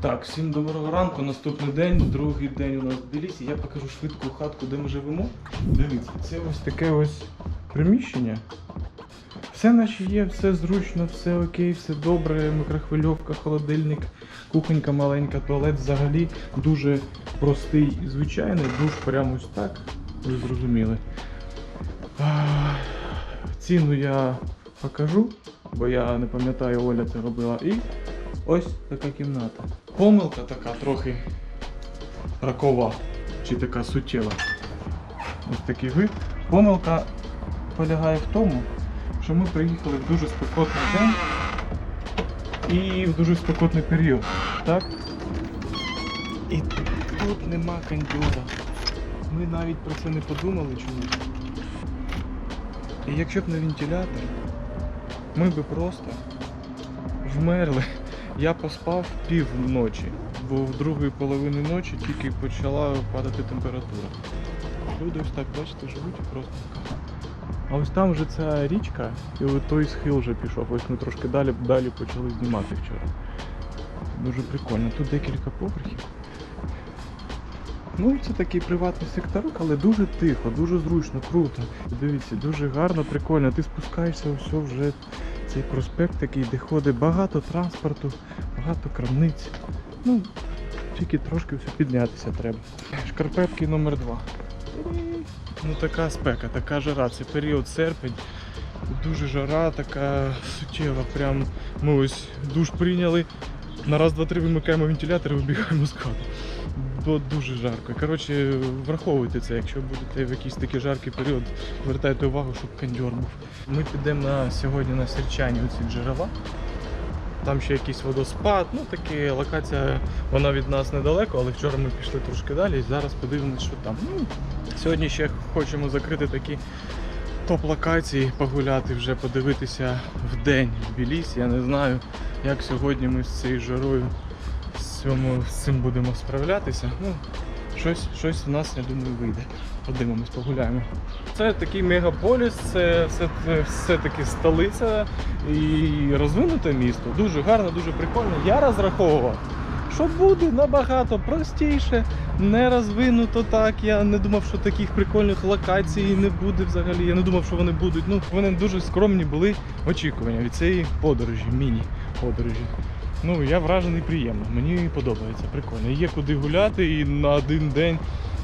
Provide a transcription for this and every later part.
Так, всім доброго ранку. Наступний день, другий день у нас в Тбілісі. Я покажу швидку хатку, де ми живемо. Дивіться, це ось таке ось приміщення. Все наче є, все зручно, все окей, все добре. Мікрохвильовка, холодильник, кухонька маленька, туалет взагалі дуже простий і звичайний. Душ прямо ось так. Ви зрозуміли. Ціну я покажу, бо я не пам'ятаю, Оля це робила. І ось така кімната. Помилка така трохи ракова чи така суттєва. Ось такий вид. Помилка полягає в тому, що ми приїхали в дуже спекотний день і в дуже спекотний період. Так? І тут нема кондьора. Ми навіть про це не подумали чомусь. І якщо б не вентилятор, ми би просто вмерли. Я поспав пів ночі, бо в другої половини ночі тільки почала падати температура. Люди ось так, бачите, живуть і просто. А ось там вже ця річка, і от той схил вже пішов. Ось ми трошки далі далі почали знімати вчора. Дуже прикольно. Тут декілька поверхів. Ну, це такий приватний секторок, але дуже тихо, дуже зручно, круто. Дивіться, дуже гарно, прикольно. Ти спускаєшся, ось вже цей проспект такий, де ходить багато транспорту, багато крамниць. Ну, тільки трошки все піднятися треба. Шкарпетки номер два. Ну така спека, така жара, це період серпень. Дуже жара, така суттєва. Прям ми ось душ прийняли. На раз, два, три вимикаємо вентилятор і вибігаємо з хати. Бо дуже жарко. Коротше, враховуйте це, якщо будете в якийсь такий жаркий період, звертайте увагу, щоб кондьор був. Ми підемо на сьогодні на Сірчані у ці джерела. Там ще якийсь водоспад, ну таке локація, вона від нас недалеко, але вчора ми пішли трошки далі і зараз подивимось, що там. Ну, сьогодні ще хочемо закрити такі топ-локації, погуляти вже, подивитися в день в Білісі. Я не знаю, як сьогодні ми з цією жарою з, цим будемо справлятися. Ну, щось, щось в нас, я думаю, вийде. Подивимось, погуляємо. Це такий мегаполіс, це все, все столиця і розвинуте місто. Дуже гарно, дуже прикольно. Я розраховував, що буде набагато простіше, не розвинуто так. Я не думав, що таких прикольних локацій не буде взагалі. Я не думав, що вони будуть. Ну, вони дуже скромні були очікування від цієї подорожі, міні-подорожі. Ну, я вражений приємно. Мені подобається, прикольно. Є куди гуляти і на один день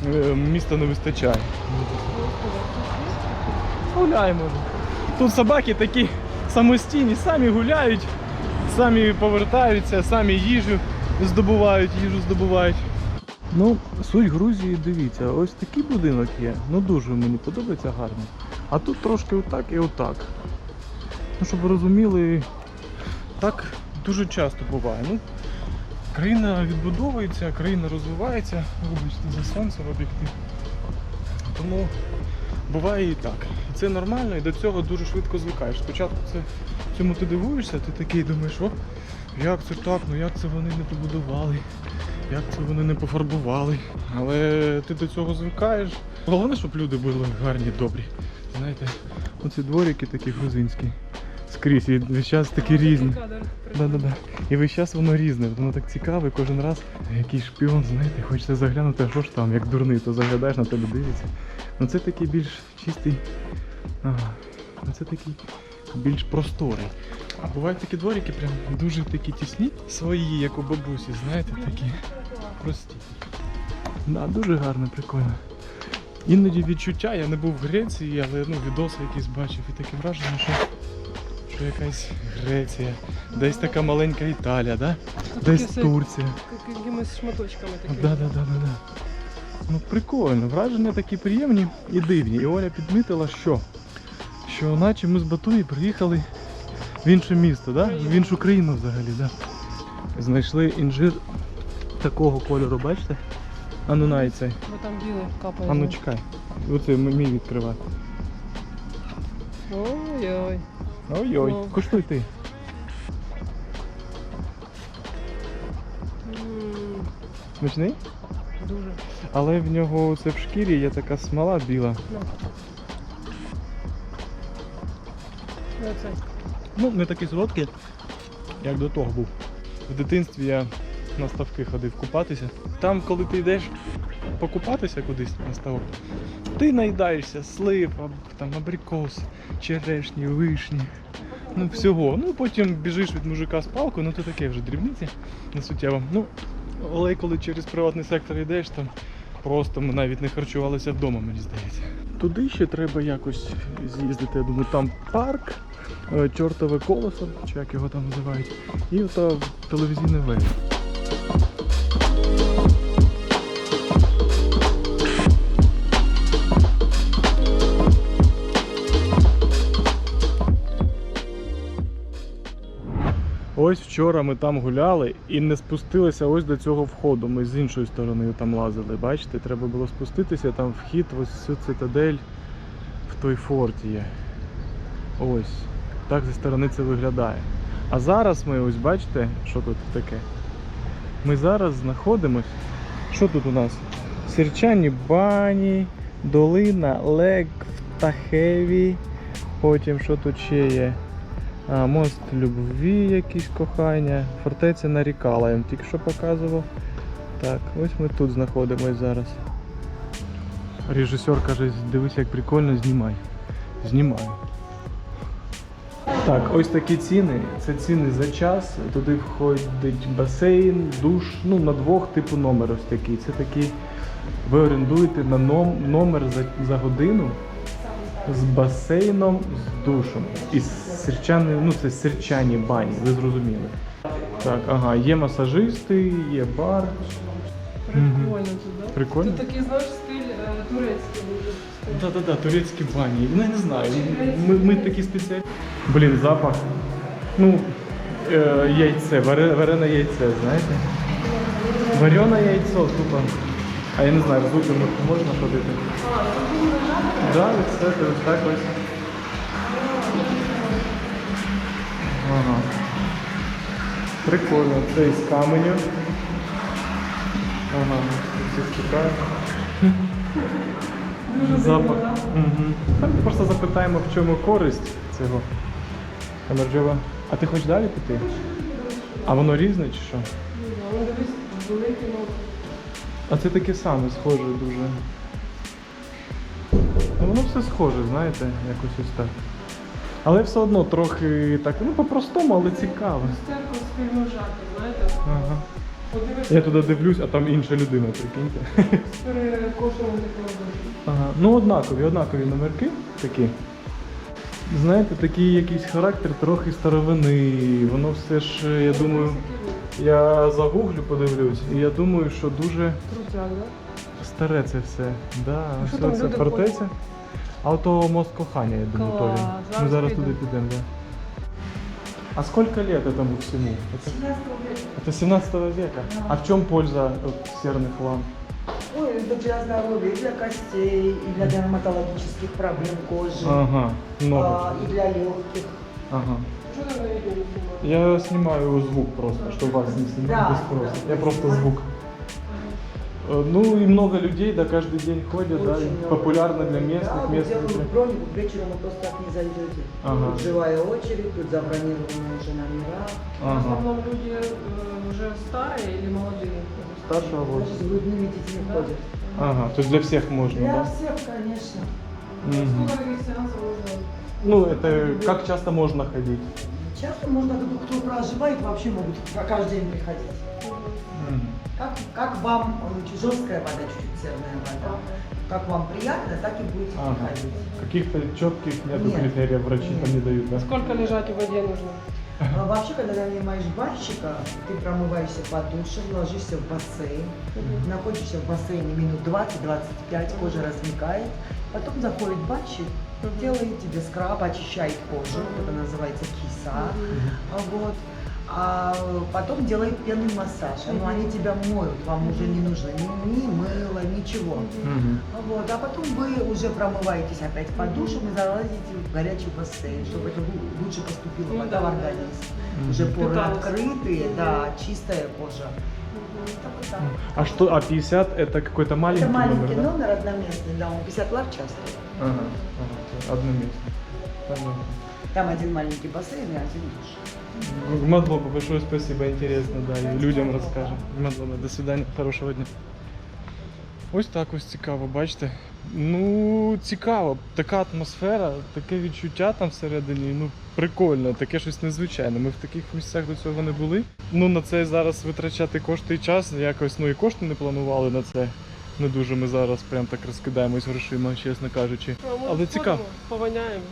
е, міста не вистачає. Гуляємо. Тут собаки такі самостійні, самі гуляють, самі повертаються, самі їжу здобувають, їжу здобувають. Ну, суть Грузії, дивіться, ось такий будинок є. Ну дуже мені подобається гарно. А тут трошки отак і отак. Ну, щоб ви розуміли, так дуже часто буває. Ну, країна відбудовується, країна розвивається, вибачте за сонце в об'єктив. Тому буває і так. І це нормально, і до цього дуже швидко звикаєш. Спочатку це цьому ти дивуєшся, ти такий думаєш, о, як це так, ну як це вони не побудували, як це вони не пофарбували. Але ти до цього звикаєш. Головне, щоб люди були гарні, добрі. Знаєте, оці дворики такі грузинські. Скрізь, і весь час такі різні. Да-да-да. І весь час воно різне, воно так цікаве, кожен раз якийсь шпіон, знаєте, хочеться заглянути, а що ж там, як дурний, то заглядаєш на тебе дивиться. Ну це такий більш чистий. Ага. Ну це такий більш просторий. А бувають такі дворики прям дуже такі тісні, свої, як у бабусі, знаєте, такі прості. Да, дуже гарно, прикольно. Іноді відчуття, я не був в Греції, але ну, відоси якісь бачив і таке враження, що, що якась Греція, десь така маленька Італія, да? десь все- Турція. Якимись шматочками такими. Да, да, да, да, да. Ну прикольно, враження такі приємні і дивні. І Оля підмітила, що, що наче ми з Батуї приїхали в інше місто, да? в іншу країну взагалі. Да? Знайшли інжир такого кольору, бачите? А ну най цей. Бо там біле капає. А ну чекай. Оце м- мій відкривай. Ой-ой. Ой-ой, Ну. куштуй ти. М, Смачний? Дуже. Але в нього це в шкірі є така смола біла. Ну. Ну. Ну, не такий солодкий, як до того був. В дитинстві я на ставки ходив купатися. Там, коли ти йдеш покупатися кудись на ставок, ти наїдаєшся слив, там абрикос, черешні, вишні. Ну, всього. Ну потім біжиш від мужика з палкою, ну то таке вже дрібниці не суттєво. Ну, але коли через приватний сектор йдеш, там просто ми навіть не харчувалися вдома, мені здається. Туди ще треба якось з'їздити. Я думаю, там парк, е, чортове колесо, чи як його там називають, і ото телевізійний вежа. Ось вчора ми там гуляли і не спустилися ось до цього входу. Ми з іншої сторони там лазили. Бачите, треба було спуститися, там вхід ось цю цитадель в той форт є. Ось. Так зі сторони це виглядає. А зараз ми ось бачите, що тут таке? Ми зараз знаходимось. Що тут у нас? Сірчані бані, долина, лек в Тахеві. Потім що тут ще є? А, мост любві, якісь кохання, фортеця нарікала, я вам тільки що показував. Так, ось ми тут знаходимось зараз. Режисер каже, дивись, як прикольно, знімай. Знімаю. Так, ось такі ціни. Це ціни за час. Туди входить басейн, душ, ну на двох типу номер ось такий. Це такий. Ви орендуєте на ном- номер за, за годину з басейном, з душем. І з сірчани, ну це сірчані бані, ви зрозуміли. Так, ага, є масажисти, є бар. Мгм. Прикольно тут, да? Прикольно. Тут такий, знаєш, стиль е, турецький дуже. Да, да, да, турецькі бані. Ну я не знаю. Ми, ми такі спеціальні. Блін, запах. Ну, е, яйце, варе, варене яйце, знаєте? Варене яйцо, тупо. А я не знаю, в зубі можна ходити. Да, це так ось. Ага. Прикольно. Це із каменю. Ага, тут всі стікають. Запах. Угу. Просто запитаємо, в чому користь цього камерджова. А ти хочеш далі піти? А воно різне чи що? Ну, дивись. А це таке саме схоже дуже. Ну воно все схоже, знаєте, якось ось так. Але все одно трохи так, ну по-простому, але цікаво. Фільму жахи, знаєте? Ага. Подивися, Я туди дивлюсь, а там інша людина, прикиньте. Ага. Ну однакові, однакові номерки такі. Знаєте, такий якийсь характер трохи старовини. Воно все ж, е, я думаю, я загуглю, подивлюсь, і я думаю, що дуже старе це все. Да, Ну, там це фортеця. ходять? А ото мост кохання, я думаю, то він. Клас, Ми зараз зараз підемо. туди підемо, да. А сколько лет этому всему? Это, 17 века. это 17 века. А в чем польза от серных ламп? Ой, это для здоровья, и для костей, и для дерматологических проблем кожи, Ага, много. а, и для легких. Ага. Що там на відео знімаєш? Я снимаю звук просто, чтобы вас не снимать Да, без спроса. да. Я просто звук. Э, Ну и много людей, да, каждый день ходят, да, Очень много. популярно для Да, местных, вот местных. делают бронь, вечером вы просто так не зайдете. Ага. Тут живая очередь, тут забронированы уже номера. В Ага. основном люди э, уже старые или молодые? Старшего Даже с возраста. грудными детьми Да. ходят. Ага, то есть для всех можно, Для да? всех, конечно. Мгм. Сколько таких сеансов можно? Ну, это как часто можно ходить? Часто можно, кто, кто проживает, вообще могут каждый день приходить. Как, как вам жесткая вода, чуть-чуть серная вода. Как вам приятно, так и будете Ага. приходить. Каких-то четких нету Нет. критериев врачи там не дают, да? Сколько лежать в воде нужно? А вообще, когда нанимаешь барщика, ты промываешься под душем, ложишься в бассейн, находишься в бассейне минут 20-25, кожа размекает, потом заходит барщик, Мгм. делает тебе скраб, очищает кожу, это называется киса, а вот. А потом делает пенный массаж. Ну, Мгм. они тебя моют, вам уже не нужно ни, ни мыло, ничего. А Вот, а потом вы уже промываетесь опять под душем и залазите в горячий бассейн, чтобы это лу- лучше поступила Ну вода да, в да. организм. Мгм. Уже поры Питалась. открытые, да, чистая кожа. Так так. А что, а 50 это какой-то маленький, Это маленький номер, да? номер одноместный, да, он 50 лар часто. Ага, ага, одно место. Понятно. Там один маленький бассейн и один душ. Мадлоба, большое спасибо, интересно, да, і людям розкажемо. Мадлоба, до свидання, хорошого дня. Ось так ось цікаво, бачите? Ну, цікаво, така атмосфера, таке відчуття там всередині, ну прикольно, таке щось незвичайне. Ми в таких місцях до цього не були. Ну на це зараз витрачати кошти і час, якось ну і кошти не планували на це. Не дуже ми зараз прям так розкидаємось грошима, чесно кажучи. Але цікаво. Пованяємо.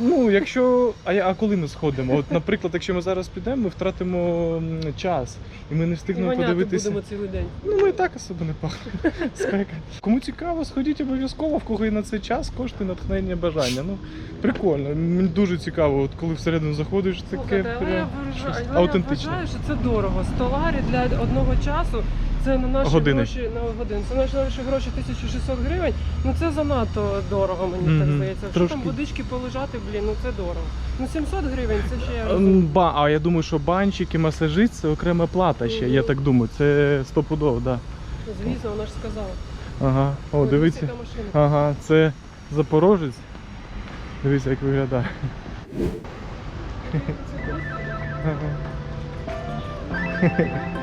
Ну, якщо. А, а коли ми сходимо? От, наприклад, якщо ми зараз підемо, ми втратимо час і ми не І встигнемо воняти подивитися. будемо цілий день. Ну, ми і так особо не пахнемо. Спека. Кому цікаво, сходіть обов'язково, в кого є на цей час кошти, натхнення, бажання. Ну, прикольно. Мені дуже цікаво, от коли всередину заходиш, таке Слухайте, але я вважаю, щось але я аутентичне. вважаю, що це дорого. Столарі для одного часу. Це на наші Години. гроші на годину. Це на наші гроші 1600 гривень. Ну це занадто дорого, мені так Мгм. здається. Що там водички полежати, блін, ну це дорого. Ну 700 гривень це ще М. Ба, а я думаю, що банчик і масажист це окрема плата ще, я Мгм. так думаю. Це стопудово, так. Да. Звісно, вона ж сказала. Ага. О, Ой, дивіться. яка машина. Ага, це Запорожець. Дивіться, як виглядає. Ага.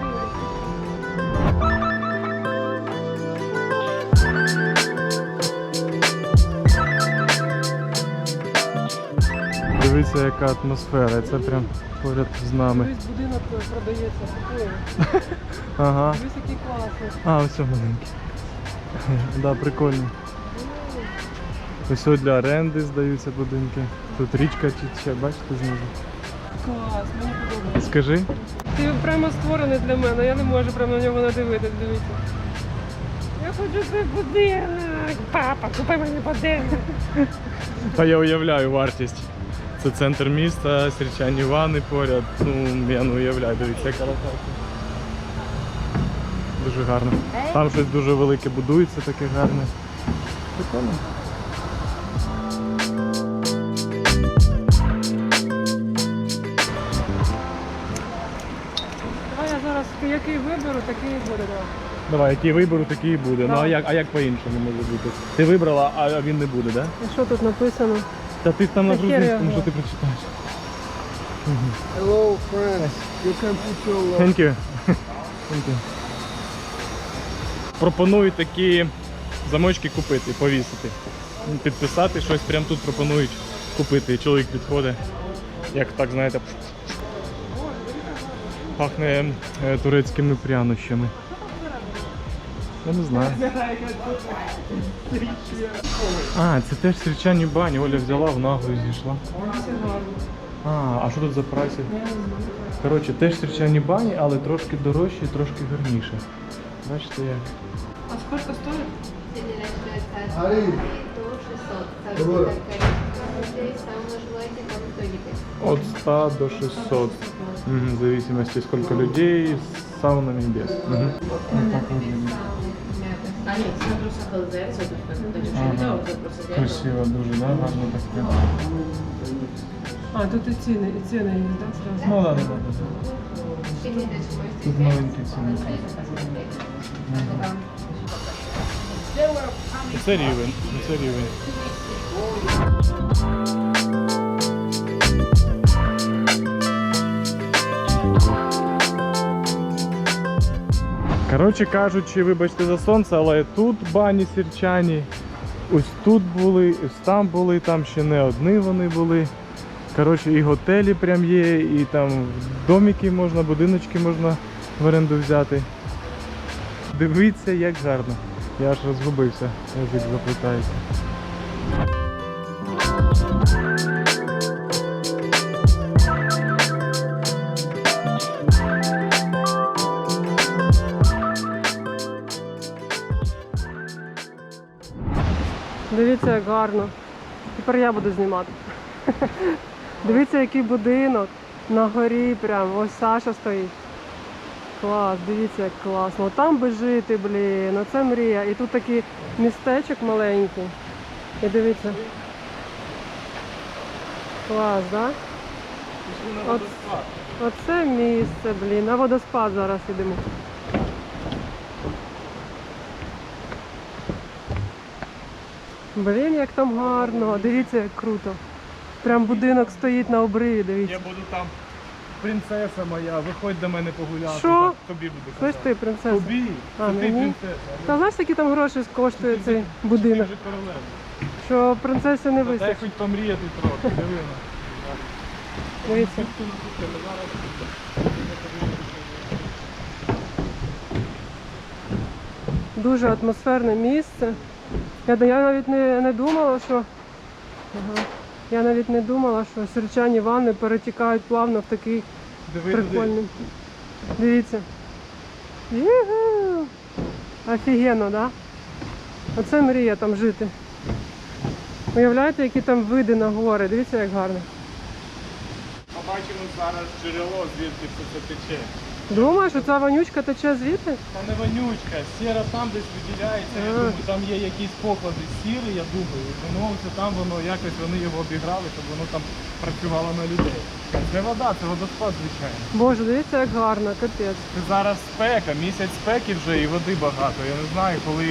Дивіться, яка атмосфера, це прям поряд з нами. Дивись, будинок продається. Купуємо. Ага. Дивись, який класний. А, ось маленький. Да, прикольно. Ось для оренди здаються будинки. Тут річка тіче, бачите знизу. Клас, мені подобається. Скажи. Ти прямо створений для мене, я не можу прямо на нього надивитись, дивіться. Я хочу цей будинок. Папа, купи мені будинок. А я уявляю вартість. Це центр міста, сірчані вани поряд. Ну, я не уявляю, дивіться, яка локація. Дуже гарно. Там щось дуже велике будується, таке гарне. Прикольно. Давай я зараз який виберу, такий і буде. Давай. Давай, який виберу, такий і буде. Ну а як, а як по-іншому може бути? Ти вибрала, а він не буде, так? Да? І що тут написано? Та ти там на грузинському, що ти прочитаєш. Hello, friends. You can put your Thank you. Thank you. Пропоную такі замочки купити, повісити. Підписати щось прямо тут пропонують купити. І чоловік підходить. Як так, знаєте, пахне е, турецькими прянощами. Я не знаю. А, це теж сірчані бані. Оля взяла, в наглу і зійшла. А, а що тут за прайси? Коротше, теж сірчані бані, але трошки дорожче і трошки гарніше. Бачите як? А скільки стоїть? 600. Добре. Так, здесь сауна желаете, там итоги. От 100 до 600. В зависимости сколько людей, с саунами без. Мгм. А нет, смотрю, сахалзер, це тут так Ага. Красиво дуже, да? Гарно так. А, тут і ціни, і ціни є, так, зразу? Ну да, да, да. Тут маленькі ціни. Це рівень, це рівень. Коротше кажучи, вибачте за сонце, але тут бані сірчані, ось тут були, ось там були, там ще не одні вони були. Коротше, і готелі прям є, і там домики можна, будиночки можна в оренду взяти. Дивіться, як гарно. Я аж розгубився, язик заплутається. Гарно. Тепер я буду знімати. Дивіться, який будинок. На горі прям. Ось Саша стоїть. Клас, дивіться, як класно. Там би жити, блін. Оце мрія. І тут такий містечок маленький. І дивіться. Клас, так? Да? Оце місце, блін. На водоспад зараз ідемо. Блін, як там гарно. Дивіться, як круто. Прям будинок стоїть на обриві, дивіться. буду там. принцеса моя, виходь до мене погуляти. Що? Так Тобі буде казати. ти, принцеса. Тобі, А, ти мені? принцеса. Та знаєш, які там гроші коштує цей Ти будинок, вже королева. що принцесі не Дай хоч помріяти трохи, диви. Дивіться. Дуже атмосферне місце. Я, я навіть не, не думала, що. Ага. Я навіть не думала, що сірчані ванни перетікають плавно в такий Диви прикольний. Дивіться. Юху! Офігенно, да? Оце мрія там жити. Уявляєте, які там види на гори. Дивіться, як гарно. Побачимо зараз джерело, звідки все це тече. Думаєш, що ця вонючка тече звідти? Та не вонючка, сіра там десь виділяється, я думаю, там є якісь поклади сіри, я думаю. і Воно це там воно якось вони його обіграли, щоб воно там працювало на людей. Це вода, це водоспад, звичайно. Боже, дивіться, як гарно, капець. Це зараз спека, місяць спеки вже і води багато. Я не знаю, коли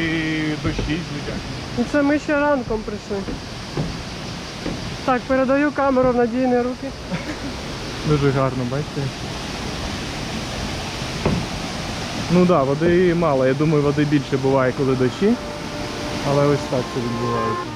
дощі звичайно. Ну це ми ще ранком прийшли. Так, передаю камеру в надійні руки. Дуже гарно, бачите? Ну так, да, води мало. Я думаю, води більше буває, коли дощі. Але ось так це відбувається.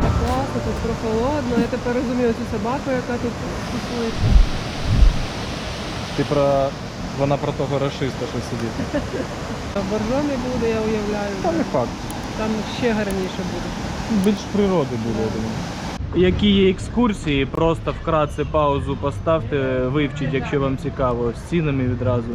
Класно, тут прохолодно. Я тепер розумію цю собаку, яка тут тусується. Ти про. Вона про того расиста, що сидить. Боржомі буде, я уявляю. Та не факт. Там ще гарніше буде. Більш природи буде, думаю. Які є екскурсії, просто вкратце паузу поставте, вивчіть, якщо вам цікаво, з цінами відразу.